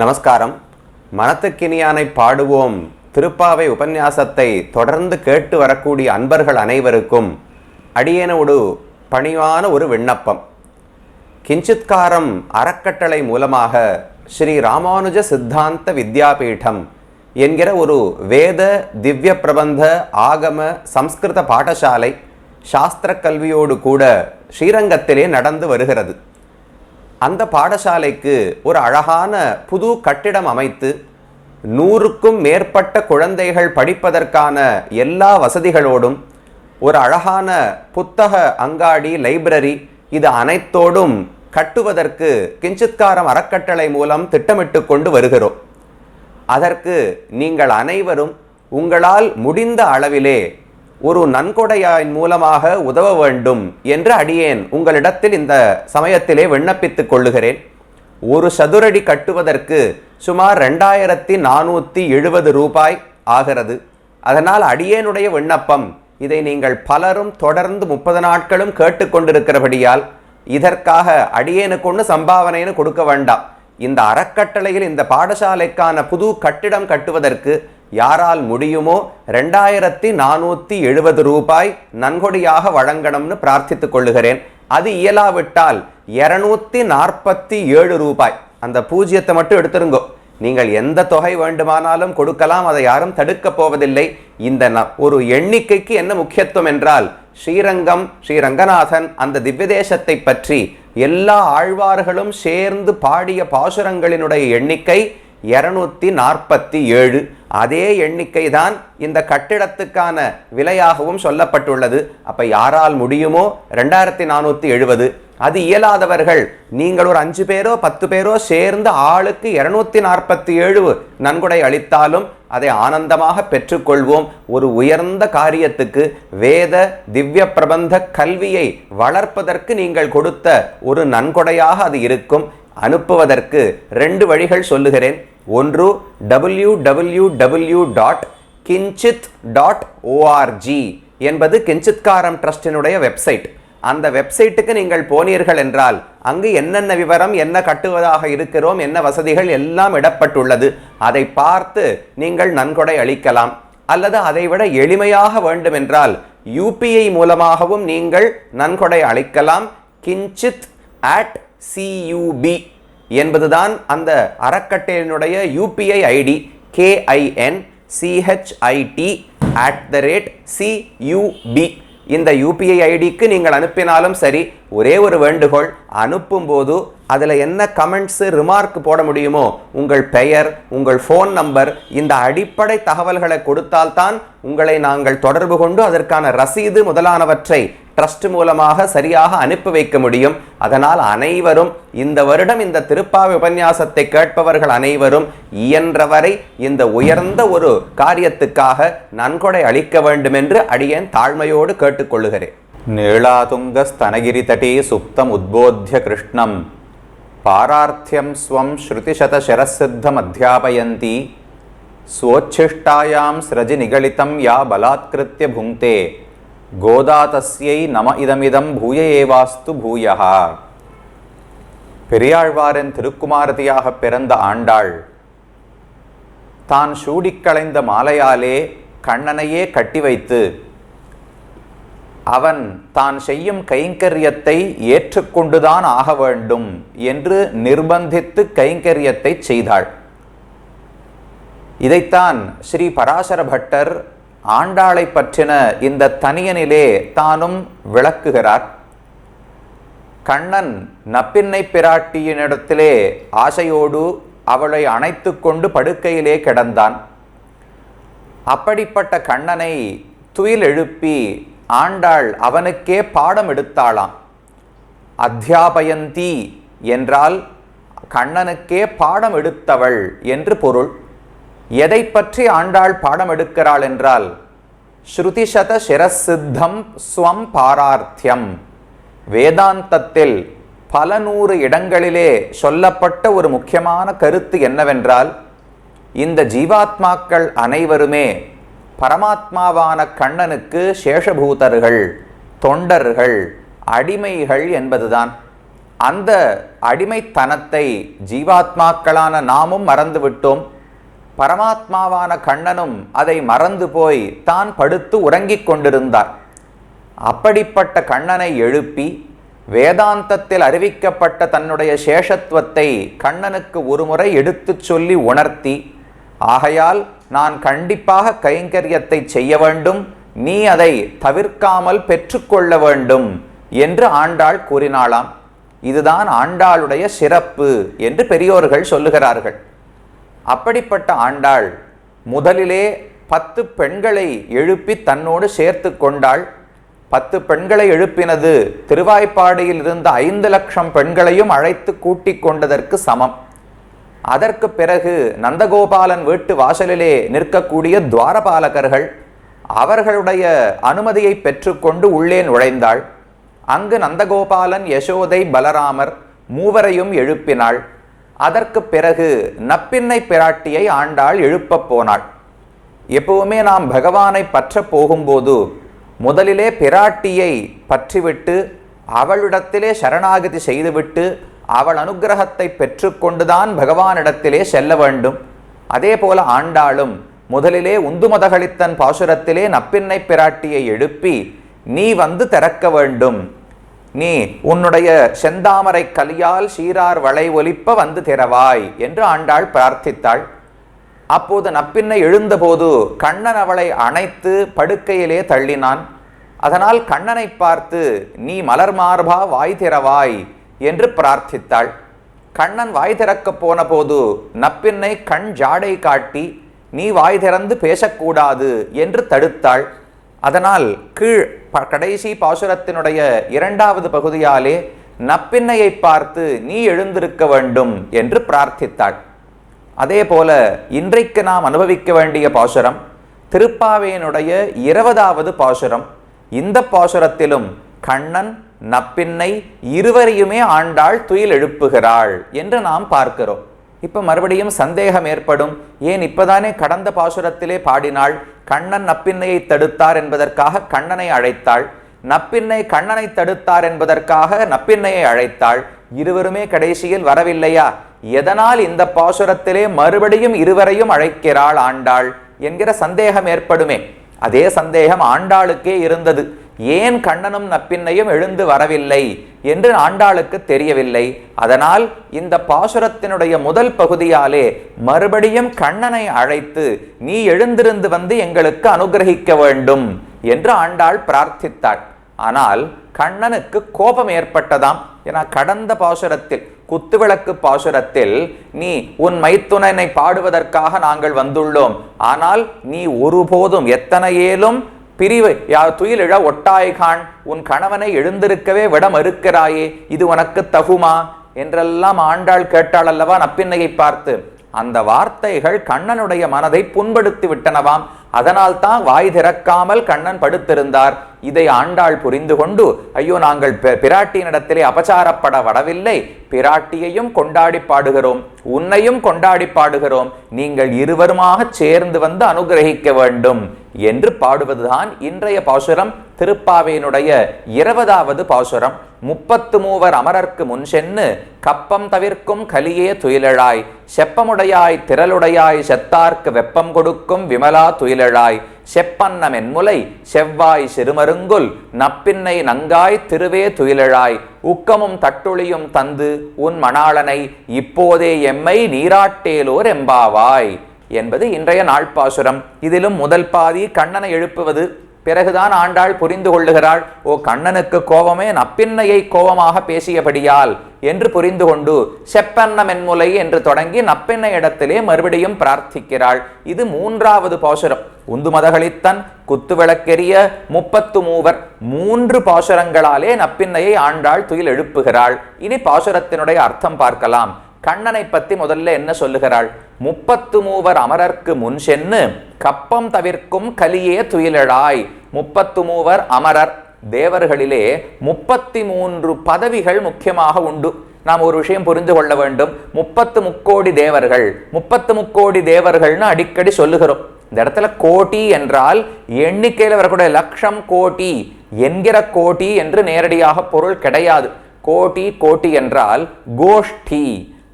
நமஸ்காரம். மனத்துக்கினியானை பாடுவோம். திருப்பாவை உபன்யாசத்தை தொடர்ந்து கேட்டு வரக்கூடிய அன்பர்கள் அனைவருக்கும் அடியேனோடு பணிவான ஒரு விண்ணப்பம். கிஞ்சித்காரம் அறக்கட்டளை மூலமாக ஸ்ரீ ராமானுஜ சித்தாந்த வித்யாபீடம் என்கிற ஒரு வேத திவ்ய பிரபந்த ஆகம சம்ஸ்கிருத பாடசாலை சாஸ்திர கல்வியோடு கூட ஸ்ரீரங்கத்திலே நடந்து வருகிறது. அந்த பாடசாலைக்கு ஒரு அழகான புது கட்டிடம் அமைத்து நூறுக்கும் மேற்பட்ட குழந்தைகள் படிப்பதற்கான எல்லா வசதிகளோடும் ஒரு அழகான புத்தக அங்காடி லைப்ரரி இது அனைத்தோடும் கட்டுவதற்கு கிஞ்சித்காரம் அறக்கட்டளை மூலம் திட்டமிட்டு கொண்டு வருகிறோம். அதற்கு நீங்கள் அனைவரும் உங்களால் முடிந்த அளவிலே ஒரு நன்கொடையாயின் மூலமாக உதவ வேண்டும் என்று அடியேன். உங்களிடத்தில் இந்த சமயத்திலே விண்ணப்பித்துக் கொள்ளுகிறேன். ஒரு சதுரடி கட்டுவதற்கு சுமார் ரெண்டாயிரத்தி நானூற்றி எழுபது ரூபாய் ஆகிறது. அதனால் அடியேனுடைய விண்ணப்பம் இதை நீங்கள் பலரும் தொடர்ந்து முப்பது நாட்களும் கேட்டுக்கொண்டிருக்கிறபடியால் இதற்காக அடியேனுக்கு ஒன்று சம்பாவனைன்னு கொடுக்க வேண்டாம். இந்த அறக்கட்டளையில் இந்த பாடசாலைக்கான புது கட்டிடம் கட்டுவதற்கு யாரால் முடியுமோ ரெண்டாயிரத்தி நானூற்றி எழுபது ரூபாய் நன்கொடையாக வழங்கணும்னு பிரார்த்தித்துக் கொள்ளுகிறேன். அது இயலாவிட்டால் இரநூத்தி நாற்பத்தி ஏழு ரூபாய். அந்த பூஜ்ஜியத்தை மட்டும் எடுத்துருங்கோ. நீங்கள் எந்த தொகை வேண்டுமானாலும் கொடுக்கலாம் அதை யாரும் தடுக்கப் போவதில்லை. இந்த ந- ஒரு எண்ணிக்கைக்கு என்ன முக்கியத்துவம் என்றால் ஸ்ரீரங்கம் ஸ்ரீ ரங்கநாதன் அந்த திவ்யதேசத்தை பற்றி எல்லா ஆழ்வார்களும் சேர்ந்து பாடிய பாசுரங்களினுடைய எண்ணிக்கை இருநூத்தி நாற்பத்தி ஏழு. அதே எண்ணிக்கை தான் இந்த கட்டிடத்துக்கான விலையாகவும் சொல்லப்பட்டுள்ளது. அப்போ யாரால் முடியுமோ ரெண்டாயிரத்தி நானூற்றி எழுபது. அது இயலாதவர்கள் நீங்கள் ஒரு அஞ்சு பேரோ பத்து பேரோ சேர்ந்து ஆளுக்கு இருநூத்தி நாற்பத்தி ஏழு நன்கொடை அளித்தாலும் அதை ஆனந்தமாக பெற்றுக்கொள்வோம். ஒரு உயர்ந்த காரியத்துக்கு வேத திவ்ய பிரபந்த கல்வியை வளர்ப்பதற்கு நீங்கள் கொடுத்த ஒரு நன்கொடையாக அது இருக்கும். அனுப்புவதற்கு ரெண்டு வழிகள் சொல்லுகிறேன். ஒன்று W W W dot Kinchit dot org என்பது கிஞ்சித்காரம் ட்ரஸ்டினுடைய வெப்சைட். அந்த வெப்சைட்டுக்கு நீங்கள் போனீர்கள் என்றால் அங்கு என்னென்ன விவரம் என்ன கட்டுவதாக இருக்கிறோம் என்ன வசதிகள் எல்லாம் இடப்பட்டுள்ளது. அதை பார்த்து நீங்கள் நன்கொடை அளிக்கலாம். அல்லது அதைவிட எளிமையாக வேண்டுமென்றால் யூபிஐ மூலமாகவும் நீங்கள் நன்கொடை அளிக்கலாம். கிஞ்சித் அட் சியூபி என்பதுதான் அந்த அறக்கட்டையினுடைய UPI ID KIN CHIT at the rate CUB இந்த யூபிஐ ஐடிக்கு நீங்கள் அனுப்பினாலும் சரி ஒரே ஒரு வேண்டுகோள் அனுப்பும்போது அதில் என்ன கமெண்ட்ஸு ரிமார்க் போட முடியுமோ உங்கள் பெயர் உங்கள் ஃபோன் நம்பர் இந்த அடிப்படை தகவல்களை கொடுத்தால்தான் உங்களை நாங்கள் தொடர்பு கொண்டு அதற்கான ரசீது முதலானவற்றை ட்ரஸ்ட் மூலமாக சரியாக அனுப்பி வைக்க முடியும். அதனால் அனைவரும் இந்த வருடம் இந்த திருப்பாவை உபன்யாசத்தை கேட்பவர்கள் அனைவரும் இயன்றவரை இந்த உயர்ந்த ஒரு காரியத்துக்காக நன்கொடை அளிக்க வேண்டும் என்று அடியேன் தாழ்மையோடு கேட்டுக்கொள்ளுகிறேன். நீளாதுங்கஸ்தனகிரிதடே சுப்தம் உத்போத்திய கிருஷ்ணம். பாரார்த்தியம் ஸ்வம் ஸ்ருதிசதசரசித்தம் அத்தியாபயந்தி. ஸ்வோச்சிஷ்டாயாம் ஸ்ரஜி நிகழிதம் யா பலாத்கிருத்திய புங்க்தே கோதாதஸ்யை நம இதமிதம் பூய ஏவாஸ்து பூயா. பெரியாழ்வாரின் திருக்குமாரதியாக பிறந்த ஆண்டாள் தான் சூடிக் களைந்த மாலையாலே கண்ணனையே கட்டி வைத்து அவன் தான் செய்யும் கைங்கரியத்தை ஏற்றுக்கொண்டுதான் ஆக வேண்டும் என்று நிர்பந்தித்து கைங்கரியத்தை செய்தாள். இதைத்தான் ஸ்ரீ பராசர பட்டர் ஆண்டாளை பற்றின இந்த தனியனிலே தானும் விளக்குகிறார். கண்ணன் நப்பின்னை பிராட்டியினிடத்திலே ஆசையோடு அவளை அணைத்து கொண்டு படுக்கையிலே கிடந்தான். அப்படிப்பட்ட கண்ணனை துயில் எழுப்பி ஆண்டாள் அவனுக்கே பாடம் எடுத்தாளாம். அத்தியாபயந்தி என்றால் கண்ணனுக்கே பாடம் எடுத்தவள் என்று பொருள். எதை பற்றி ஆண்டாள் பாடம் எடுக்கிறாள் என்றால் ஸ்ருதிசத சிரசித்தம் ஸ்வம் பாரார்த்தியம். வேதாந்தத்தில் பல நூறு இடங்களிலே சொல்லப்பட்ட ஒரு முக்கியமான கருத்து என்னவென்றால் இந்த ஜீவாத்மாக்கள் அனைவருமே பரமாத்மாவான கண்ணனுக்கு சேஷபூதர்கள் தொண்டர்கள் அடிமைகள் என்பதுதான். அந்த அடிமைத்தனத்தை ஜீவாத்மாக்களான நாமும் மறந்துவிட்டோம். பரமாத்மாவான கண்ணனும் அதை மறந்து போய் தான் படுத்து உறங்கிக் கொண்டிருந்தார். அப்படிப்பட்ட கண்ணனை எழுப்பி வேதாந்தத்தில் அறிவிக்கப்பட்ட தன்னுடைய சேஷத்துவத்தை கண்ணனுக்கு ஒருமுறை எடுத்துச் சொல்லி உணர்த்தி ஆகையால் நான் கண்டிப்பாக கைங்கரியத்தை செய்ய வேண்டும் நீ அதை தவிர்க்காமல் பெற்றுக்கொள்ள வேண்டும் என்று ஆண்டாள் கூறினாளாம். இதுதான் ஆண்டாளுடைய சிறப்பு என்று பெரியோர்கள் சொல்லுகிறார்கள். அப்படிப்பட்ட ஆண்டாள் முதலிலே பத்து பெண்களை எழுப்பி தன்னோடு சேர்த்து கொண்டாள். பத்து பெண்களை எழுப்பினது திருவாய்ப்பாடியில் இருந்த ஐந்து லட்சம் பெண்களையும் அழைத்து கூட்டிக் கொண்டதற்கு சமம். அதற்கு பிறகு நந்தகோபாலன் வீட்டு வாசலிலே நிற்கக்கூடிய துவாரபாலகர்கள் அவர்களுடைய அனுமதியை பெற்றுக்கொண்டு உள்ளே நுழைந்தாள். அங்கு நந்தகோபாலன் யசோதை பலராமர் மூவரையும் எழுப்பினாள். அதற்கு பிறகு நப்பின்னை பிராட்டியை ஆண்டாள் எழுப்பப் போனாள். எப்பவுமே நாம் பகவானை பற்ற போகும்போது முதலிலே பிராட்டியை பற்றிவிட்டு அவளிடத்திலே சரணாகதி செய்துவிட்டு அவள் அனுகிரகத்தை பெற்றுக்கொண்டுதான் பகவானிடத்திலே செல்ல வேண்டும். அதே போல ஆண்டாளும் முதலிலே உந்துமதகளித்தன் பாசுரத்திலே நப்பின்னை பிராட்டியை எழுப்பி நீ வந்து திறக்க வேண்டும். நீ உன்னுடைய செந்தாமரை கலியால் சீரார் வளை ஒலிப்ப வந்து திறவாய் என்று ஆண்டாள் பிரார்த்தித்தாள். அப்போது நப்பின்னை எழுந்தபோது கண்ணன் அவளை அணைத்து படுக்கையிலே தள்ளினான். அதனால் கண்ணனை பார்த்து நீ மலர் மார்பா வாய் திறவாய் என்று பிரார்த்தித்தாள். கண்ணன் வாய் திறக்கப் போன போது நப்பின்னை கண் ஜாடை காட்டி நீ வாய் திறந்து பேசக்கூடாது என்று தடுத்தாள். அதனால் கீழ் ப- கடைசி பாசுரத்தினுடைய இரண்டாவது பகுதியாலே நப்பின்னையை பார்த்து நீ எழுந்திருக்க வேண்டும் என்று பிரார்த்தித்தாள். அதே போல இன்றைக்கு நாம் அனுபவிக்க வேண்டிய பாசுரம் திருப்பாவையினுடைய இருபதாவது பாசுரம். இந்த பாசுரத்திலும் கண்ணன் நப்பின்னை இருவரையுமே ஆண்டாள் துயில் எழுப்புகிறாள் என்று நாம் பார்க்கிறோம். இப்போ மறுபடியும் சந்தேகம் ஏற்படும். ஏன் இப்பதானே கடந்த பாசுரத்திலே பாடினாள்? கண்ணன் நப்பின்னையை தடுத்தார் என்பதற்காக கண்ணனை அழைத்தாள். நப்பின்னை கண்ணனை தடுத்தார் என்பதற்காக நப்பின்னையை அழைத்தாள். இருவருமே கடைசியில் வரவில்லையா? எதனால் இந்த பாசுரத்திலே மறுபடியும் இருவரையும் அழைக்கிறாள் ஆண்டாள்? என்கிற சந்தேகம் ஏற்படுமே. அதே சந்தேகம் ஆண்டாளுக்கே இருந்தது. ஏன் கண்ணனும் நப்பின்னையும் எழுந்து வரவில்லை என்று ஆண்டாளுக்கு தெரியவில்லை. அதனால் இந்த பாசுரத்தினுடைய முதல் பகுதியாலே மறுபடியும் கண்ணனை அழைத்து நீ எழுந்திருந்து வந்து எங்களுக்கு அனுகிரகிக்க வேண்டும் என்று ஆண்டாள் பிரார்த்தித்தாள். ஆனால் கண்ணனுக்கு கோபம் ஏற்பட்டதாம். என கடந்த பாசுரத்தில் குத்துவிளக்கு பாசுரத்தில் நீ உன் மைத்துனனை பாடுவதற்காக நாங்கள் வந்துள்ளோம். ஆனால் நீ ஒருபோதும் எத்தனையேலும் பிரிவு. யா துயிலிழ ஒட்டாய்கான் உன் கணவனை எழுந்திருக்கவே விட மறுக்கிறாயே இது உனக்கு தகுமா? என்றெல்லாம் ஆண்டாள் கேட்டாள் அல்லவா நப்பின்னையை பார்த்து. அந்த வார்த்தைகள் கண்ணனுடைய மனதை புண்படுத்தி விட்டனவாம். அதனால் தான் வாய் திறக்காமல் கண்ணன் படுத்திருந்தார். இதை ஆண்டாள் புரிந்து கொண்டு ஐயோ நாங்கள் பிராட்டியினிடத்திலே அபச்சாரப்பட வரவில்லை. பிராட்டியையும் கொண்டாடி பாடுகிறோம். உன்னையும் கொண்டாடி பாடுகிறோம். நீங்கள் இருவருமாக சேர்ந்து வந்து அனுகிரகிக்க வேண்டும். என்று பாடுவதுதான் இன்றைய பாசுரம். திருப்பாவையினுடைய இருபதாவது பாசுரம். முப்பத்து மூவர் அமரர்க்கு முன் சென்னு கப்பம் தவிர்க்கும் கலியே துயிலழாய் செப்பமுடையாய் திரளுடையாய் செத்தார்க்கு வெப்பம் கொடுக்கும் விமலா துயிலழாய் செப்பன்ன மென்முலை செவ்வாய் சிறுமருங்குல் நப்பின்னை நங்காய் திருவே துயிலழாய் உக்கமும் தட்டுளியும் தந்து உன் மணாளனை இப்போதே எம்மை நீராட்டேலோர் எம்பாவாய். என்பது இன்றைய நாள்பாசுரம். இதிலும் முதல் பாதி கண்ணனை எழுப்புவது பிறகுதான் ஆண்டாள் புரிந்து கொள்ளுகிறாள் ஓ கண்ணனுக்கு கோபமே நப்பின்னையை கோபமாக பேசியபடியால் என்று புரிந்து கொண்டு செப்பன்ன மென்முலை என்று தொடங்கி நப்பின்னை இடத்திலே மறுபடியும் பிரார்த்திக்கிறாள். இது மூன்றாவது பாசுரம். உந்துமதகளித்தன் குத்துவிளக்கெரிய முப்பத்து மூவர் மூன்று பாசுரங்களாலே நப்பின்னையை ஆண்டாள் துயில் எழுப்புகிறாள். இனி பாசுரத்தினுடைய அர்த்தம் பார்க்கலாம். கண்ணனை பற்றி முதல்ல என்ன சொல்லுகிறாள்? முப்பத்து மூவர் அமரர்க்கு முன் சென்னு கப்பம் தவிர்க்கும் கலியே துயிலழாய். முப்பத்து மூவர் அமரர் தேவர்களிலே முப்பத்தி மூன்று பதவிகள் முக்கியமாக உண்டு. நாம் ஒரு விஷயம் புரிந்து கொள்ள வேண்டும். முப்பத்து முக்கோடி தேவர்கள் முப்பத்து முக்கோடி தேவர்கள்னு அடிக்கடி சொல்லுகிறோம். இந்த இடத்துல கோட்டி என்றால் எண்ணிக்கையில் வரக்கூடிய லட்சம் கோட்டி என்கிற கோட்டி என்று நேரடியாக பொருள் கிடையாது. கோட்டி கோட்டி என்றால் கோஷ்டி.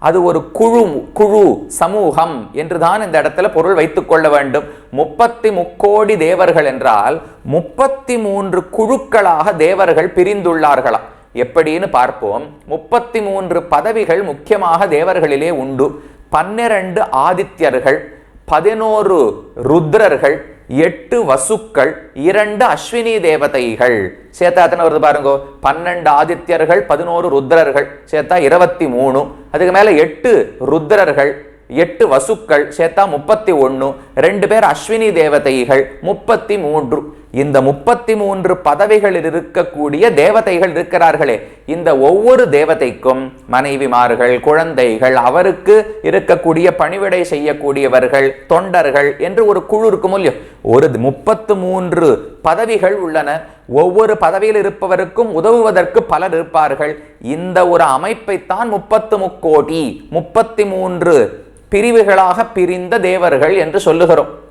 அது ஒரு குழு குழு சமூகம் என்றுதான் இந்த இடத்துல பொருள் வைத்துக் கொள்ள வேண்டும். முப்பத்தி முக்கோடி தேவர்கள் என்றால் முப்பத்தி மூன்று குழுக்களாக தேவர்கள் பிரிந்துள்ளார்களாம் எப்படின்னு பார்ப்போம். முப்பத்தி மூன்று பதவிகள் முக்கியமாக தேவர்களிலே உண்டு. பன்னிரண்டு ஆதித்யர்கள் பதினோரு ருத்ரர்கள் எட்டு வசுக்கள் இரண்டு அஸ்வினி தேவதைகள். சேர்த்தா எத்தனை வருது பாருங்க? பன்னெண்டு ஆதித்யர்கள் பதினோரு ருத்ரர்கள். சேர்த்தா இருபத்தி மூணு. அதுக்கு மேல எட்டு ருத்ரர்கள் எட்டு வசுக்கள் சேர்த்தா முப்பத்தி ஒன்று ரெண்டு பேர் அஸ்வினி தேவதைகள் முப்பத்தி மூன்று. இந்த முப்பத்தி மூன்று பதவிகளில் இருக்கக்கூடிய தேவதைகள் இருக்கிறார்களே இந்த ஒவ்வொரு தேவதைக்கும் மனைவிமார்கள் குழந்தைகள் அவருக்கு இருக்கக்கூடிய பணிவிடை செய்யக்கூடியவர்கள் தொண்டர்கள் என்று ஒரு குழு இருக்கும் இல்லையோ? ஒரு முப்பத்து மூன்று பதவிகள் உள்ளன. ஒவ்வொரு பதவியில் இருப்பவருக்கும் உதவுவதற்கு பலர் இருப்பார்கள். இந்த ஒரு அமைப்பைத்தான் முப்பத்து முக்கோடி முப்பத்தி மூன்று பிரிவுகளாக பிரிந்த தேவர்கள் என்று சொல்லுகிறோம்.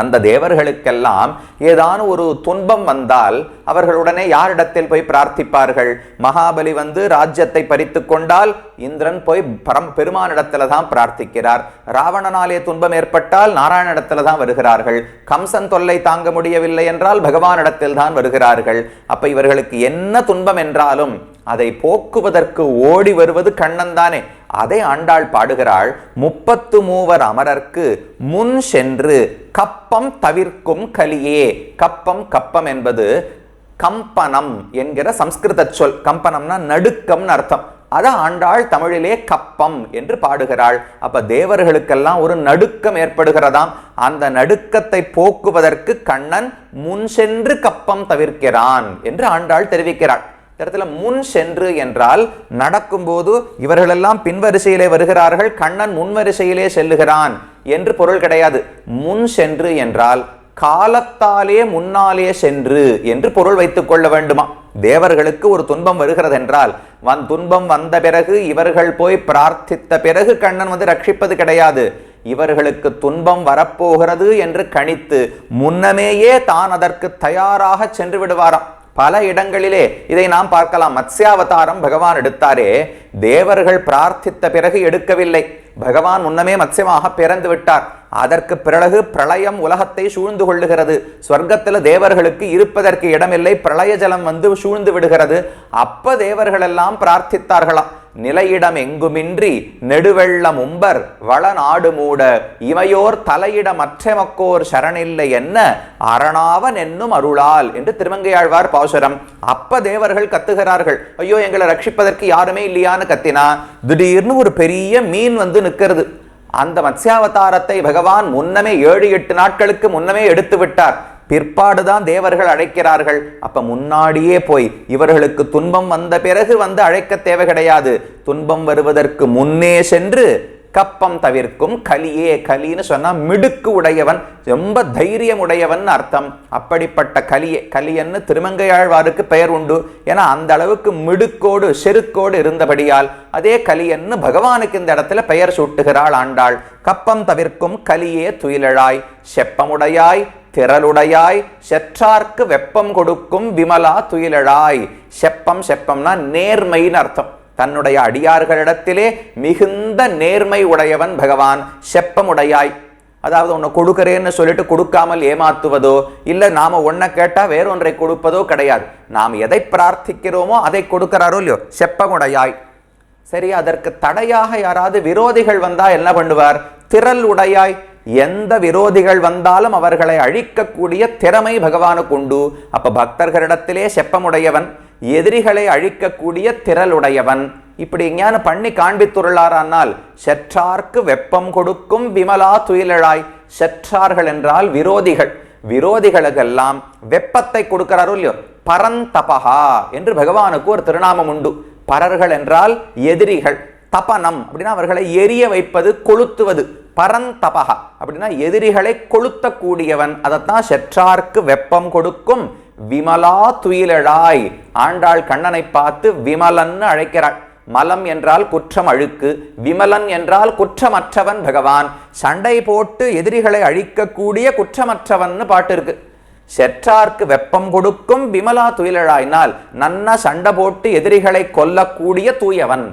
அந்த தேவர்களுக்கெல்லாம் ஏதான ஒரு துன்பம் வந்தால் அவர்களுடனே யாரிடத்தில் போய் பிரார்த்திப்பார்கள்? மகாபலி வந்து ராஜ்யத்தை பறித்து கொண்டால் இந்திரன் போய் பரம் பெருமானிடத்தில் தான் பிரார்த்திக்கிறார். ராவணனாலே துன்பம் ஏற்பட்டால் நாராயணிடத்தில் தான் வருகிறார்கள். கம்சன் தொல்லை தாங்க முடியவில்லை என்றால் பகவானிடத்தில் தான் வருகிறார்கள். அப்ப இவர்களுக்கு என்ன துன்பம் என்றாலும் அதை போக்குவதற்கு ஓடி வருவது கண்ணன் தானே அதை ஆண்டாள் பாடுகிறாள் முப்பத்து மூவர் அமரர்க்கு முன் சென்று கப்பம் தவிர்க்கும் கலியே. கப்பம் கப்பம் என்பது கம்பனம் என்கிற சம்ஸ்கிருத சொல். கம்பனம்னா நடுக்கம்னு அர்த்தம். அதை ஆண்டாள் தமிழிலே கப்பம் என்று பாடுகிறாள். அப்ப தேவர்களுக்கெல்லாம் ஒரு நடுக்கம் ஏற்படுகிறதாம். அந்த நடுக்கத்தை போக்குவதற்கு கண்ணன் முன் சென்று கப்பம் தவிர்க்கிறான் என்று ஆண்டாள் தெரிவிக்கிறாள். இடத்துல முன் சென்று என்றால் நடக்கும்போது இவர்களெல்லாம் பின்வரிசையிலே வருகிறார்கள் கண்ணன் முன்வரிசையிலே செல்லுகிறான் என்று பொருள் கிடையாது. முன் சென்று என்றால் காலத்தாலே முன்னாலே சென்று என்று பொருள் வைத்துக் கொள்ள வேண்டுமா? தேவர்களுக்கு ஒரு துன்பம் வருகிறது என்றால் வன் துன்பம் வந்த பிறகு இவர்கள் போய் பிரார்த்தித்த பிறகு கண்ணன் வந்து ரட்சிப்பது கிடையாது. இவர்களுக்கு துன்பம் வரப்போகிறது என்று கணித்து முன்னமேயே தான் அதற்கு தயாராக சென்று விடுவாராம். பல இடங்களிலே இதை நாம் பார்க்கலாம். மத்ஸ்யாவதாரம் பகவான் எடுத்தாரே தேவர்கள் பிரார்த்தித்த பிறகு எடுக்கவில்லை. பகவான் முன்னமே மத்சியமாக பிறந்து விட்டார். அதற்கு பிறகு பிரளயம் உலகத்தை சூழ்ந்து கொள்ளுகிறது. சொர்க்கத்தில் தேவர்களுக்கு இருப்பதற்கு இடமில்லை பிரளய ஜலம் வந்து சூழ்ந்து விடுகிறது. அப்ப தேவர்கள் எல்லாம் பிரார்த்தித்தார்களாம். நிலையிடம் எங்குமின்றி நெடுவெள்ளம் உம்பர் வளநாடு மூட இமையோர் தலையிட மற்றமக்கோர் சரணில்லை என்ன? அரணாவன் என்னும் அருளால் என்று திருமங்கையாழ்வார் பாசுரம். அப்ப தேவர்கள் கத்துகிறார்கள். ஐயோ எங்களை ரட்சிப்பதற்கு யாருமே இல்லையான்னு கத்தினா திடீர்னு ஒரு பெரிய மீன் வந்து நிற்கிறது. அந்த மத்ஸ்யாவதாரத்தை பகவான் முன்னமே ஏழு எட்டு நாட்களுக்கு முன்னமே எடுத்து விட்டார் பிற்பாடுதான் தேவர்கள் அழைக்கிறார்கள். அப்ப முன்னாடியே போய் இவர்களுக்கு துன்பம் வந்த பிறகு வந்து அழைக்க தேவை கிடையாது. துன்பம் வருவதற்கு முன்னே சென்று கப்பம் தவிர்க்கும் கலியே கலின்னு சொன்னா மிடுக்கு உடையவன் ரொம்ப தைரியம் உடையவன் அர்த்தம். அப்படிப்பட்ட கலியே கலியன்னு திருமங்கையாழ்வாருக்கு பெயர் உண்டு. ஏன்னா அந்த அளவுக்கு மிடுக்கோடு செருக்கோடு இருந்தபடியால் அதே கலியன்னு பகவானுக்கு இந்த இடத்துல பெயர் சூட்டுகிறாள் ஆண்டாள். கப்பம் தவிர்க்கும் கலியே துயிலழாய் செப்பமுடையாய் திரளுடையாய் செற்றார்க்கு வெப்பம் கொடுக்கும் விமலா துயிலழாய். செப்பம் செப்பம்னா நேர்மைன்னு அர்த்தம். தன்னுடைய அடியார்களிடத்திலே மிகுந்த நேர்மை உடையவன் பகவான் செப்பமுடையாய். அதாவது உன்னை கொடுக்கறேன்னு சொல்லிட்டு கொடுக்காமல் ஏமாத்துவதோ இல்லை நாம ஒன்றை கேட்டால் வேறொன்றை கொடுப்பதோ கிடையாது. நாம் எதை பிரார்த்திக்கிறோமோ அதை கொடுக்கிறாரோ இல்லையோ செப்பமுடையாய். சரி அதற்கு தடையாக யாராவது விரோதிகள் வந்தா என்ன பண்ணுவார்? திரள் உடையாய். எந்த விரோதிகள் வந்தாலும் அவர்களை அழிக்கக்கூடிய திறமை பகவானுக்கு உண்டு அப்ப பக்தர்களிடத்திலே செப்பமுடையவன் எதிரிகளை அழிக்கக்கூடிய திரளுடையவன். இப்படி எங்கேயான பண்ணி காண்பித்துள்ளாரானால் செற்றார்க்கு வெப்பம் கொடுக்கும் விமலா துயிலழாய் செற்றார்கள் என்றால் விரோதிகள். விரோதிகளுக்கெல்லாம் வெப்பத்தை கொடுக்கிறாரோ இல்லையோ? பரந்தபகா என்று பகவானுக்கு ஒரு திருநாமம் உண்டு. பரர்கள் என்றால் எதிரிகள் தபனம் அப்படின்னா அவர்களை எரிய வைப்பது கொளுத்துவது. பரந்தபகா அப்படின்னா எதிரிகளை கொளுத்தக்கூடியவன். அதைத்தான் செற்றார்க்கு வெப்பம் கொடுக்கும். விமலா துயிலழாய். ஆண்டாள் கண்ணனை பார்த்து விமலன்னு அழைக்கிறாள். மலம் என்றால் குற்றம் அழுக்கு. விமலன் என்றால் குற்றமற்றவன் பகவான். சண்டை போட்டு எதிரிகளை அழிக்கக்கூடிய குற்றமற்றவன் பாட்டு இருக்கு. செற்றார்க்கு வெப்பம் கொடுக்கும் விமலா துயிலழாயினால் நன்ன சண்டை போட்டு எதிரிகளை கொல்லக்கூடிய தூயவன்.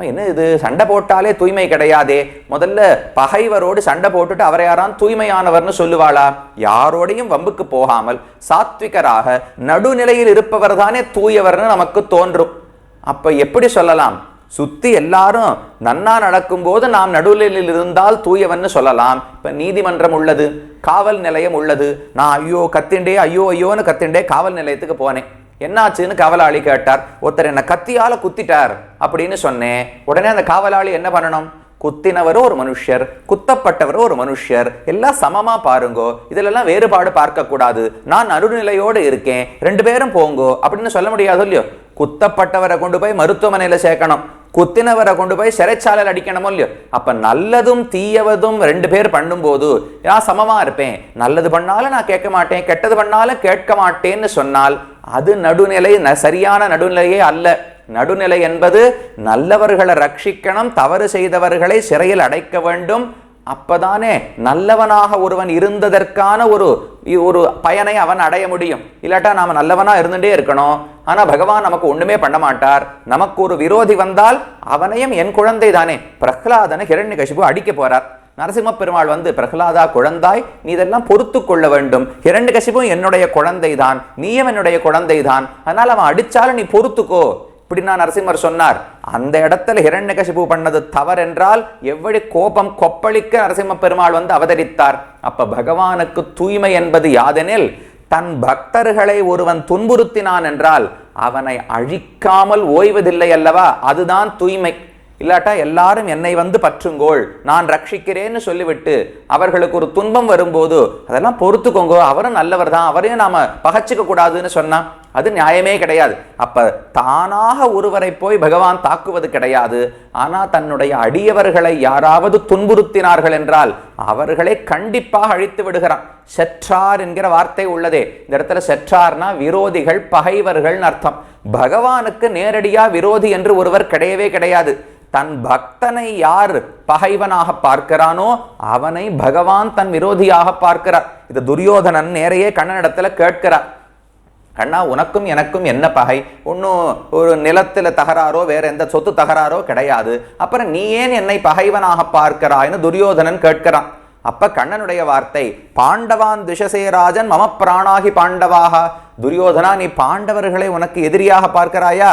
என்ன இது? சண்டை போட்டாலே தூய்மை கிடையாதே. முதல்ல பகைவரோடு சண்டை போட்டுட்டு அவரை யாரான் தூய்மையானவர்னு சொல்லுவாளா? யாரோடையும் வம்புக்கு போகாமல் சாத்விகராக நடுநிலையில் இருப்பவர் தானே தூயவர்னு நமக்கு தோன்றும். அப்போ எப்படி சொல்லலாம்? சுத்தி எல்லாரும் நன்னா நடக்கும்போது நாம் நடுநிலையில் இருந்தால் தூயவன்னு சொல்லலாம். இப்போ நீதிமன்றம் உள்ளது காவல் நிலையம் உள்ளது. நான் ஐயோ கத்திண்டே ஐயோ ஐயோன்னு கத்திண்டே காவல் நிலையத்துக்கு போனேன். என்னாச்சுன்னு காவலாளி கேட்டார். ஒருத்தர் என்னை கத்தியால் குத்திட்டார் அப்படின்னு சொன்னேன். உடனே அந்த காவலாளி என்ன பண்ணணும்? குத்தினவரும் ஒரு மனுஷர் குத்தப்பட்டவரும் ஒரு மனுஷர் எல்லாம் சமமா பாருங்கோ. இதுலெல்லாம் வேறுபாடு பார்க்கக்கூடாது. நான் அருள்நிலையோடு இருக்கேன். ரெண்டு பேரும் போங்கோ அப்படின்னு சொல்ல முடியாது இல்லையோ? குத்தப்பட்டவரை கொண்டு போய் மருத்துவமனையில் சேர்க்கணும். குத்தினவரை கொண்டு போய் சிறைச்சாலையில் அடிக்கணுமோ இல்லையோ? அப்போ நல்லதும் தீயவதும் ரெண்டு பேர் பண்ணும்போது நான் சமமாக இருப்பேன். நல்லது பண்ணாலும் நான் கேட்க மாட்டேன். கெட்டது பண்ணாலும் கேட்க மாட்டேன்னு சொன்னால் அது நடுநிலை ந- சரியான நடுநிலையே அல்ல. நடுநிலை என்பது நல்லவர்களை ரட்சிக்கணும் தவறு செய்தவர்களை சிறையில் அடைக்க வேண்டும். அப்பதானே நல்லவனாக ஒருவன் இருந்ததற்கான ஒரு ஒரு பயனை அவன் அடைய முடியும். இல்லாட்டா நாம நல்லவனா இருந்துட்டே இருக்கணும். ஆனா பகவான் நமக்கு ஒண்ணுமே பண்ண மாட்டார். நமக்கு ஒரு விரோதி வந்தால் அவனையும் என் குழந்தை தானே. பிரகலாதனை ஹிரண்யகசிபு அடிக்க போறார். நரசிம்ம பெருமாள் வந்து பிரகலாதா குழந்தாய் நீ இதெல்லாம் பொறுத்து கொள்ள வேண்டும். ஹிரண்யகசிபும் என்னுடைய குழந்தை தான் நீயும் என்னுடைய குழந்தை தான் அதனால அவன் அடிச்சாலும் நீ பொறுத்துக்கோ. இப்படின்னா நரசிம்மர் சொன்னார் அந்த இடத்துல ஹிரண்யகசிபு பண்ணது தவறென்றால் எவ்வளி கோபம் கொப்பளிக்க நரசிம்ம பெருமாள் வந்து அவதரித்தார். அப்ப பகவானுக்கு தூய்மை என்பது யாதெனில் தன் பக்தர்களை ஒருவன் துன்புறுத்தினான் என்றால் அவனை அழிக்காமல் ஓய்வதில்லை அல்லவா? அதுதான் தூய்மை. இல்லாட்டா எல்லாரும் என்னை வந்து பற்றுங்கோள். நான் ரட்சிக்கிறேன்னு சொல்லிவிட்டு அவர்களுக்கு ஒரு துன்பம் வரும்போது அதெல்லாம் பொறுத்துக்கோங்க. அவரும் நல்லவர் தான் அவரையும் நாம் பகச்சிக்க கூடாதுன்னு சொன்னா அது நியாயமே கிடையாது. அப்போ தானாக ஒருவரை போய் பகவான் தாக்குவது கிடையாது. ஆனால் தன்னுடைய அடியவர்களை யாராவது துன்புறுத்தினார்கள் என்றால் அவர்களை கண்டிப்பாக அழித்து விடுகிறான். செற்றார் என்கிற வார்த்தை உள்ளதே. இந்த இடத்துல செற்றார்னா விரோதிகள் பகைவர்கள்னு அர்த்தம். பகவானுக்கு நேரடியாக விரோதி என்று ஒருவர் கிடையவே கிடையாது. தன் பக்தனை யார் பகைவனாக பார்க்கிறானோ அவனை பகவான் தன் விரோதியாக பார்க்கிறார். இது துரியோதனன் நேரையே கண்ணனிடத்துல கேட்கிறார். கண்ணா உனக்கும் எனக்கும் என்ன பகை? ஒன்றும் ஒரு நிலத்துல தகராறோ வேற எந்த சொத்து தகராறோ கிடையாது. அப்புறம் நீ ஏன் என்னை பகைவனாக பார்க்கிறாய்னு துரியோதனன் கேட்கிறான். அப்ப கண்ணனுடைய வார்த்தை பாண்டவான் திசசேராஜன் மம பிராணாகி பாண்டவாக. துரியோதனா நீ பாண்டவர்களை உனக்கு எதிரியாக பார்க்கிறாயா?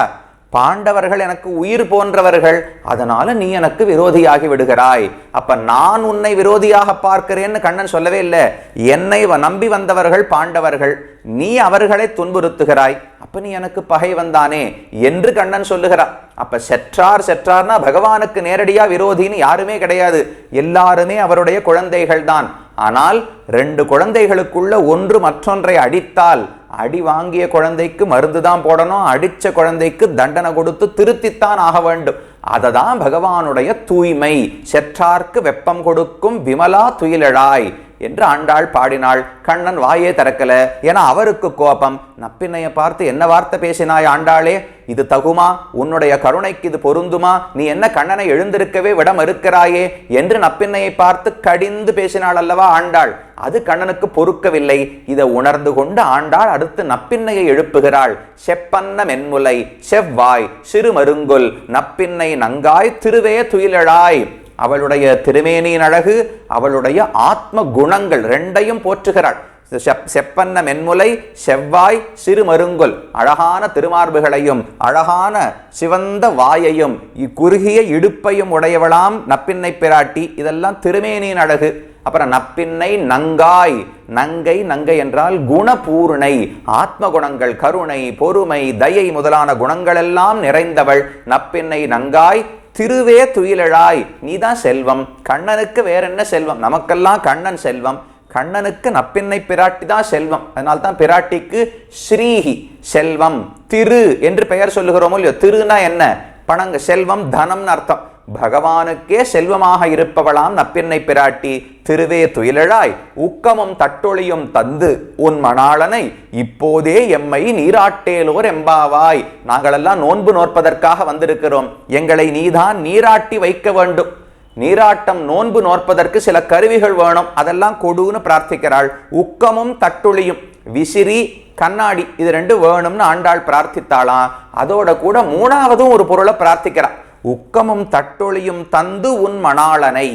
பாண்டவர்கள் எனக்கு உயிர் போன்றவர்கள் அதனால நீ எனக்கு விரோதியாகி விடுகிறாய். அப்ப நான் உன்னை விரோதியாக பார்க்கிறேன்னு கண்ணன் சொல்லவே இல்லை. என்னை வ- நம்பி வந்தவர்கள் பாண்டவர்கள். நீ அவர்களை துன்புறுத்துகிறாய். அப்ப நீ எனக்கு பகை வந்தானே என்று கண்ணன் சொல்லுகிறார் அப்ப செற்றார் செற்றார்னா பகவானுக்கு நேரடியா விரோதின்னு யாருமே கிடையாது. எல்லாருமே அவருடைய குழந்தைகள் தான் ஆனால் ரெண்டு குழந்தைகளுக்குள்ள ஒன்று மற்றொன்றை அடித்தால் அடி வாங்கிய குழந்தைக்கு மருந்து தான் போடணும் அடித்த குழந்தைக்கு தண்டனை கொடுத்து திருத்தித்தான் ஆக வேண்டும். அதை தான் பகவானுடைய தூய்மை. செற்றார்க்கு வெப்பம் கொடுக்கும் விமலா துயிலழாய். என்று ஆண்டாள் பாடினாள். கண்ணன் வாயே திறக்கல. ஏன்னா அவருக்கு கோபம். நப்பின்னைய பார்த்து என்ன வார்த்தை பேசினாய் ஆண்டாளே? இது தகுமா? உன்னுடைய கருணைக்கு இது பொருந்துமா? நீ என்ன கண்ணனை எழுந்திருக்கவே விட மறுக்கிறாயே என்று நப்பின்னையை பார்த்து கடிந்து பேசினாள் அல்லவா ஆண்டாள். அது கண்ணனுக்கு பொறுக்கவில்லை. இதை உணர்ந்து கொண்டு ஆண்டாள் அடுத்து நப்பின்னையை எழுப்புகிறாள். செப்பன்ன மென்முலை செவ்வாய் சிறுமருங்கொல் நப்பின்னை நங்காய் திருவே துயிலழாய். அவளுடைய திருமேனியின் அழகு அவளுடைய ஆத்ம குணங்கள் ரெண்டையும் போற்றுகிறாள். செப்- செப்பன்ன மென்முலை செவ்வாய் சிறுமருங்கொல் அழகான திருமார்புகளையும் அழகான சிவந்த வாயையும் குறுகிய இடுப்பையும் உடையவளாம் நப்பின்னை பிராட்டி. இதெல்லாம் திருமேனியின் அழகு. அப்புறம் நப்பின்னை நங்காய் நங்கை நங்கை என்றால் குணபூர்ணை ஆத்ம குணங்கள் கருணை பொறுமை தயை முதலான குணங்களெல்லாம் நிறைந்தவள். நப்பின்னை நங்காய் திருவே துயிலழாய் நீதான் செல்வம். கண்ணனுக்கு வேற என்ன செல்வம்? நமக்கெல்லாம் கண்ணன் செல்வம். கண்ணனுக்கு நப்பின்னை பிராட்டி தான் செல்வம். அதனால தான் பிராட்டிக்கு ஸ்ரீஹி செல்வம் திரு என்று பெயர் சொல்லுகிறோமோ இல்லையோ திருனா என்ன? பணங்க செல்வம் தனம்னு அர்த்தம். பகவானுக்கே செல்வமாக இருப்பவளாம் நப்பின்னை பிராட்டி திருவே துயிலழாய் உக்கமும் தட்டொழியும் தந்து உன் மணாளனை இப்போதே எம்மை நீராட்டேலோர் எம்பாவாய். நாங்களெல்லாம் நோன்பு நோற்பதற்காக வந்திருக்கிறோம். எங்களை நீதான் நீராட்டி வைக்க வேண்டும். நீராட்டம் நோன்பு நோற்பதற்கு சில கருவிகள் வேணும். அதெல்லாம் கொடுன்னு பிரார்த்திக்கிறாள். உக்கமும் தட்டுளியும் விசிறி கண்ணாடி இது ரெண்டு வேணும்னு ஆண்டாள் பிரார்த்தித்தாளாம். அதோட கூட மூணாவதும் ஒரு பொருளை பிரார்த்திக்கிறான் உக்கமும் தட்டொழியும் தந்து உன் மணாளனை.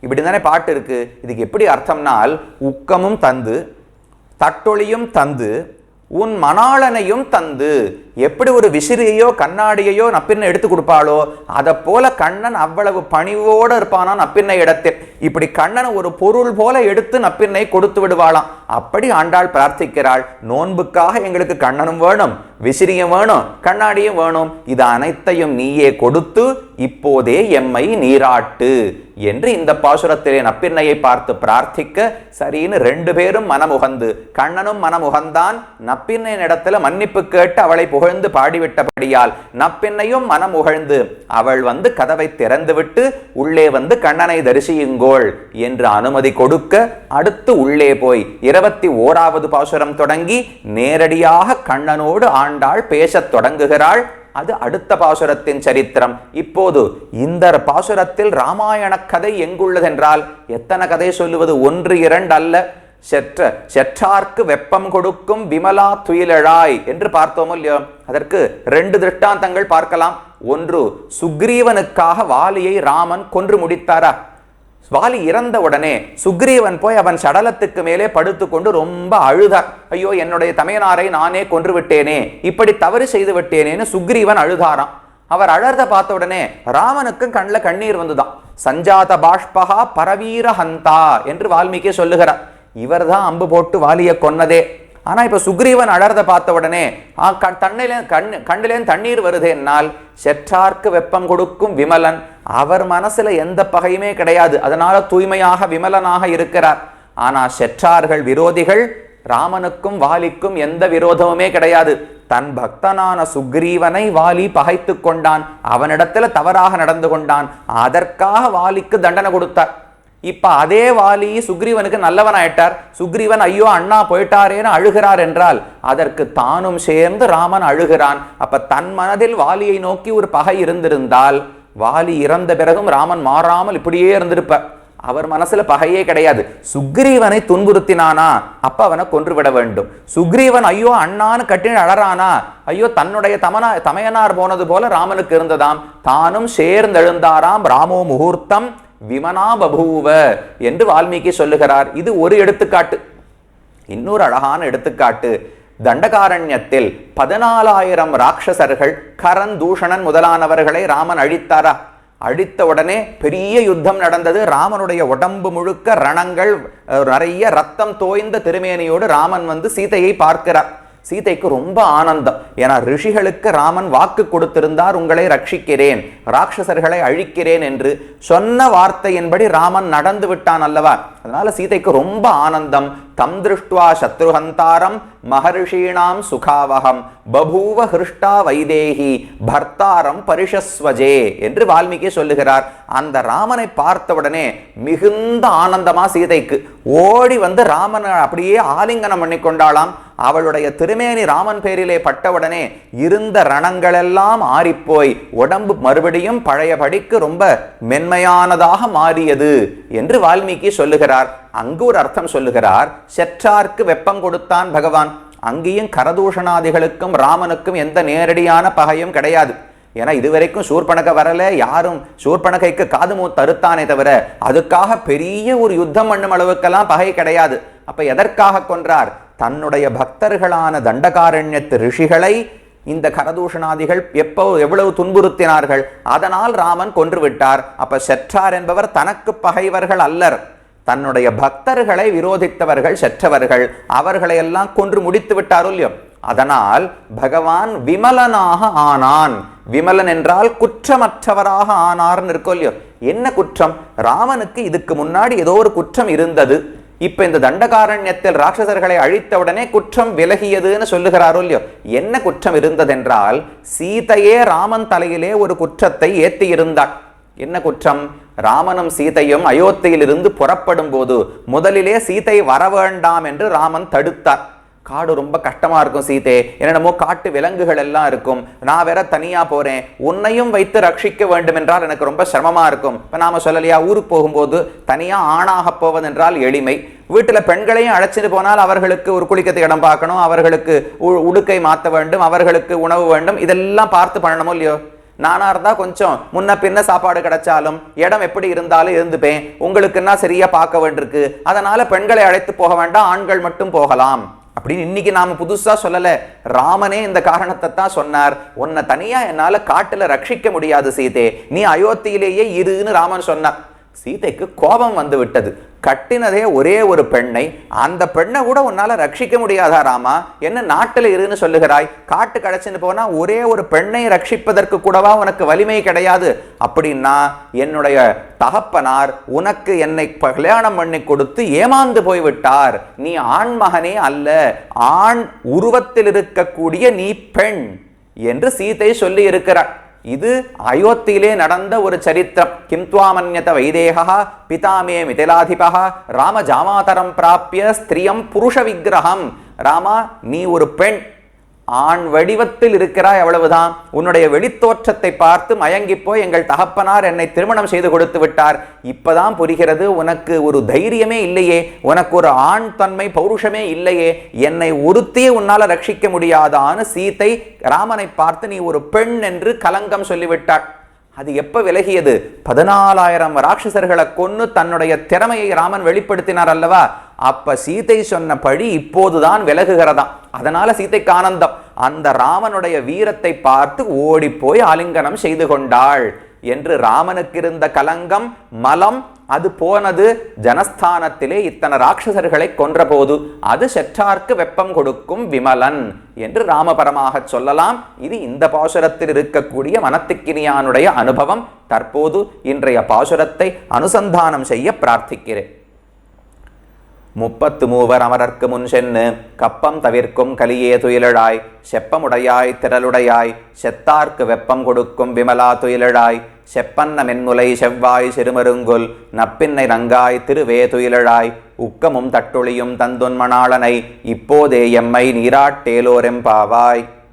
இப்படி தானே பாட்டு இருக்குது இதுக்கு எப்படி அர்த்தம்னால் உக்கமும் தந்து தட்டொழியும் தந்து உன் மணாளனையும் தந்து எப்படி ஒரு விசிறியையோ கண்ணாடியையோ நப்பின்னை எடுத்து கொடுப்பாளோ அதை போல கண்ணன் அவ்வளவு பணிவோடு இருப்பானா நப்பின்னை இடத்தில். இப்படி கண்ணனை ஒரு பொருள் போல எடுத்து நப்பின்னை கொடுத்து விடுவாளாம். அப்படி ஆண்டாள் பிரார்த்திக்கிறாள். நோன்புக்காக எங்களுக்கு கண்ணனும் வேணும் விசிறியும் வேணும் கண்ணாடியும் வேணும். இது அனைத்தையும் நீயே கொடுத்து இப்போதே எம்மை நீராட்டு என்று இந்த பாசுரத்திலே நப்பின்னையை பார்த்து பிரார்த்திக்க சரின்னு ரெண்டு பேரும் மனமுகந்து கண்ணனும் மனமுகந்தான் நப்பின்னையின் இடத்துல மன்னிப்பு கேட்டு அவளை புகழ்ந்து பாடிவிட்டபடியால் நப்பின்னையும் மனமுகழ்ந்து அவள் வந்து கதவை திறந்துவிட்டு உள்ளே வந்து கண்ணனை தரிசியுங்கோள் என்று அனுமதி கொடுக்க அடுத்து உள்ளே போய் இருபத்தி ஓராவது பாசுரம் தொடங்கி நேரடியாக கண்ணனோடு ஆண்டாள் பேசத் தொடங்குகிறாள். அது அடுத்த பாசுரத்தின் சரித்திரம். இப்போது இந்த பாசுரத்தில் ராமாயண கதை எங்குள்ளதென்றால் எத்தனை கதை சொல்லுவது? ஒன்று இரண்டு அல்ல. செற்ற செற்றார்க்கு வெப்பம் கொடுக்கும் விமலா துயிலழாய் என்று பார்த்தோம் இல்லையோ? அதற்கு ரெண்டு திருஷ்டாந்தங்கள் பார்க்கலாம். ஒன்று சுக்ரீவனுக்காக வாலியை ராமன் கொன்று முடித்தாரா? வாலி இறந்த உடனே சுக்ரீவன் போய் அவன் சடலத்துக்கு மேலே படுத்துக்கொண்டு ரொம்ப அழுத. ஐயோ என்னுடைய தமையனாரை நானே கொன்று விட்டேனே இப்படி தவறு செய்து விட்டேனேன்னு சுக்ரீவன் அழுதாராம். அவர் அழறத பார்த்த உடனே ராமனுக்கும் கண்ணில் கண்ணீர் வந்துதான் சஞ்சாத பாஷ்பகா பரவீர ஹந்தா என்று வால்மீகி சொல்லுகிறார். இவர்தான் அம்பு போட்டு வாலியை கொன்னதே. ஆனா இப்ப சுக்ரீவன் அழறத பார்த்த உடனே ஆ, கண் தண்ணிலே கண் கண்ணிலேன் தண்ணீர் வருது என்னால் செற்றார்க்கு வெப்பம் கொடுக்கும் விமலன் அவர் மனசுல எந்த பகையுமே கிடையாது. அதனால தூய்மையாக விமலனாக இருக்கிறார். ஆனா செற்றார்கள் விரோதிகள் ராமனுக்கும் வாலிக்கும் எந்த விரோதமுமே கிடையாது. தன் பக்தனான சுக்ரீவனை வாலி பகைத்து கொண்டான். அவனிடத்துல தவறாக நடந்து கொண்டான். அதற்காக வாலிக்கு தண்டனை கொடுத்தார். இப்போ அதே வாலி சுக்ரீவனுக்கு நல்லவன் ஆயிட்டார் சுக்ரீவன் ஐயோ அண்ணா போயிட்டாரேன்னு அழுகிறார் என்றால் அதற்கு தானும் சேர்ந்து ராமன் அழுகிறான். அப்ப தன் மனதில் வாலியை நோக்கி ஒரு பகை இருந்திருந்தால் வாலி இறந்த பிறகும் ராமன் மாறாமல் இப்படியே இருந்திருப்பார். அவர் மனசுல பகையே கிடையாது. சுக்ரீவனை துன்புறுத்தினானா அப்ப அவனை கொன்றுவிட வேண்டும். சுக்ரீவன் ஐயோ அண்ணான்னு கட்டின அழறானா? ஐயோ தன்னுடைய தமனா தமையனார் போனது போல ராமனுக்கு இருந்ததாம். தானும் சேர்ந்தெழுந்தாராம். ராமோ முகூர்த்தம் விமனா பபூவ என்று வால்மீகி சொல்லுகிறார். இது ஒரு எடுத்துக்காட்டு. இன்னொரு அழகான எடுத்துக்காட்டு. தண்டகாரண்யத்தில் பதினாலாயிரம் ராட்சசர்கள் கரன் தூஷணன் முதலானவர்களை ராமன் அழித்தாரா? அழித்த உடனே பெரிய யுத்தம் நடந்தது. ராமனுடைய உடம்பு முழுக்க ரணங்கள் நிறைய ரத்தம் தோய்ந்த திருமேனியோடு ராமன் வந்து சீதையை பார்க்கிறார். சீதைக்கு ரொம்ப ஆனந்தம். ஏன்னா ரிஷிகளுக்கு ராமன் வாக்கு கொடுத்திருந்தார் உங்களை ரட்சிக்கிறேன் ராட்சசர்களை அழிக்கிறேன் என்று சொன்ன வார்த்தையின்படி ராமன் நடந்து விட்டான் அல்லவா? அதனால சீதைக்கு ரொம்ப ஆனந்தம். தம் திருஷ்டுவா சத்ருஹந்தாரம் மகர்ஷீணாம் சுகாவகம். பபூவ ஹிருஷ்டா வைதேகி. பர்த்தாரம் பரிஷஸ்வஜே என்று வால்மீகி சொல்லுகிறார். அந்த ராமனை பார்த்தவுடனே மிகுந்த ஆனந்தமா சீதைக்கு. ஓடி வந்து ராமனை அப்படியே ஆலிங்கனம் பண்ணி கொண்டாளாம். அவளுடைய திருமேனி ராமன் பேரிலே பட்டவுடனே இருந்த ரணங்களெல்லாம் ஆறிப்போய் உடம்பு மறுபடியும் பழையபடிக்கு ரொம்ப மென்மையானதாக மாறியது என்று வால்மீகி சொல்லுகிறார். அங்கு ஒரு அர்த்தம் சொல்லுகிறார். செற்றார்க்கு வெப்பம் கொடுத்தான் பகவான். அங்கேயும் கரதூஷணாதிகளுக்கும் ராமனுக்கும் எந்த நேரடியான பகையும் கிடையாது. ஏன்னா இதுவரைக்கும் சூர்பனக வரல. யாரும் சூர்பனகைக்கு காது மூத்து அறுத்தானே தவிர அதுக்காக பெரிய ஒரு யுத்தம் பண்ணும் அளவுக்கெல்லாம் பகை கிடையாது. அப்ப எதற்காக கொன்றார்? தன்னுடைய பக்தர்களான தண்டகாரண்யத்து ரிஷிகளை இந்த கரதூஷணாதிகள் எப்போ எவ்வளவு துன்புறுத்தினார்கள்? அதனால் ராமன் கொன்று விட்டார். அப்ப செற்றார் என்பவர் தனக்கு பகைவர்கள் அல்லர். தன்னுடைய பக்தர்களை விரோதித்தவர்கள் செற்றவர்கள் அவர்களை எல்லாம் கொன்று முடித்து விட்டாரோ இல்லையோ அதனால் பகவான் விமலனாக ஆனான். விமலன் என்றால் குற்றமற்றவராக ஆனார்னு இருக்கோ இல்லையோ என்ன குற்றம்? ராமனுக்கு இதுக்கு முன்னாடி ஏதோ ஒரு குற்றம் இருந்தது. இப்ப இந்த தண்டகாரண்யத்தில் ராட்சசர்களை அழித்த உடனே குற்றம் விலகியதுன்னு சொல்லுகிறாரோ இல்லையோ என்ன குற்றம் இருந்ததென்றால் சீதையே ராமன் தலையிலே ஒரு குற்றத்தை ஏத்தி இருந்தாள் என்ன குற்றம்? ராமனும் சீதையும் அயோத்தியிலிருந்து புறப்படும் போது முதலிலே சீதை வர வேண்டாம் என்று ராமன் தடுத்தார். காடு ரொம்ப கஷ்டமா இருக்கும் சீதே. என்னென்னமோ காட்டு விலங்குகள் எல்லாம் இருக்கும். நான் வேற தனியா போறேன். உன்னையும் வைத்து ரட்சிக்க வேண்டும் என்றால் எனக்கு ரொம்ப சிரமமா இருக்கும். இப்ப நாம சொல்லலையா ஊருக்கு போகும்போது தனியா ஆணாக போவதென்றால் எளிமை. வீட்டில் பெண்களையும் அழைச்சிட்டு போனால் அவர்களுக்கு ஒரு குளிக்கத்து இடம் பார்க்கணும். அவர்களுக்கு உ- உடுக்கை மாற்ற வேண்டும். அவர்களுக்கு உணவு வேண்டும். இதெல்லாம் பார்த்து பண்ணணுமோ இல்லையோ? நானா இருந்தால் கொஞ்சம் முன்ன பின்ன சாப்பாடு கிடைச்சாலும் இடம் எப்படி இருந்தாலும் இருந்துப்பேன். உங்களுக்குன்னா சரியா பார்க்க வேண்டியிருக்கு? அதனால பெண்களை அழைத்து போக வேண்டாம் ஆண்கள் மட்டும் போகலாம். அப்படின்னு இன்னைக்கு நாம புதுசா சொல்லல. ராமனே இந்த காரணத்தை தான் சொன்னார். உன்னை தனியா என்னால காட்டுல ரட்சிக்க முடியாது சீதே. நீ அயோத்தியிலேயே இருன்னு ராமன் சொன்னார். சீதைக்கு கோபம் வந்து விட்டது. கட்டினதே ஒரே ஒரு பெண்ணை அந்த பெண்ணை கூட உன்னால ரட்சிக்க முடியாதா ராமா? என்ன நாட்டில் இருன்னு சொல்லுகிறாய்? காட்டு கடைச்சின்னு போனால் ஒரே ஒரு பெண்ணை ரட்சிப்பதற்கு கூடவா உனக்கு வலிமை கிடையாது? அப்படின்னா என்னுடைய தகப்பனார் உனக்கு என்னை கல்யாணம் பண்ணி கொடுத்து ஏமாந்து போய்விட்டார். நீ ஆண் மகனே அல்ல ஆண் உருவத்தில் இருக்கக்கூடிய நீ பெண் என்று சீதை சொல்லி இருக்கிறார் இது அயோத்தியிலே நடந்த ஒரு சரித்திரம். கிம்துவாமன்யத வைதேகா பிதாமே மிதிலாதிபா ராம ஜாமாதரம் பிராப்பிய ஸ்திரியம் புருஷ விக்கிரகம். ராமா நீ ஒரு பெண். ஆண் வடிவத்தில் இருக்கிறாய் அவ்வளவுதான். உன்னுடைய வெளித்தோற்றத்தை பார்த்து மயங்கிப்போய் எங்கள் தகப்பனார் என்னை திருமணம் செய்து கொடுத்து விட்டார். இப்பதான் புரிகிறது உனக்கு ஒரு தைரியமே இல்லையே. உனக்கு ஒரு ஆண் தன்மை பௌருஷமே இல்லையே. என்னை ஒருத்தியே உன்னால ரட்சிக்க முடியாதான்னு சீதை ராமனை பார்த்து நீ ஒரு பெண் என்று கலங்கம் சொல்லிவிட்டாள். அது எப்போ விலகியது? பதினாலாயிரம் ராட்சசர்களை கொன்று தன்னுடைய திறமையை ராமன் வெளிப்படுத்தினார் அல்லவா? அப்ப சீதை சொன்ன பழி இப்போதுதான் விலகுகிறதாம். அதனால சீதைக்கு ஆனந்தம். அந்த ராமனுடைய வீரத்தை பார்த்து ஓடி போய் ஆலிங்கனம் செய்து கொண்டாள். என்று ராமனுக்கு இருந்த கலங்கம் மலம் அது போனது ஜனஸ்தானத்திலே இத்தனை ராட்சசர்களை கொன்றபோது. அது செற்றார்க்கு வெப்பம் கொடுக்கும் விமலன் என்று ராமபரமாக சொல்லலாம். இது இந்த பாசுரத்தில் இருக்கக்கூடிய மனத்துக்கினியானுடைய அனுபவம். தற்போது இன்றைய பாசுரத்தை அனுசந்தானம் செய்ய பிரார்த்திக்கிறேன். முப்பத்து மூவர் அமரர்க்கு முன் சென்னு கப்பம் தவிர்க்கும் கலியே துயிலழாய் செப்பமுடையாய் திரளுடையாய் செத்தார்க்கு வெப்பம் கொடுக்கும் விமலா துயிலழாய் செப்பன்ன மென்முலை செவ்வாய் சிறுமருங்குல் நப்பின்னை ரங்காய் திருவே துயிலழாய் உக்கமும் தட்டொளியும் தந்துன்மணாளனை இப்போதே எம்மை நீராட்டேலோரெம்பாவாய்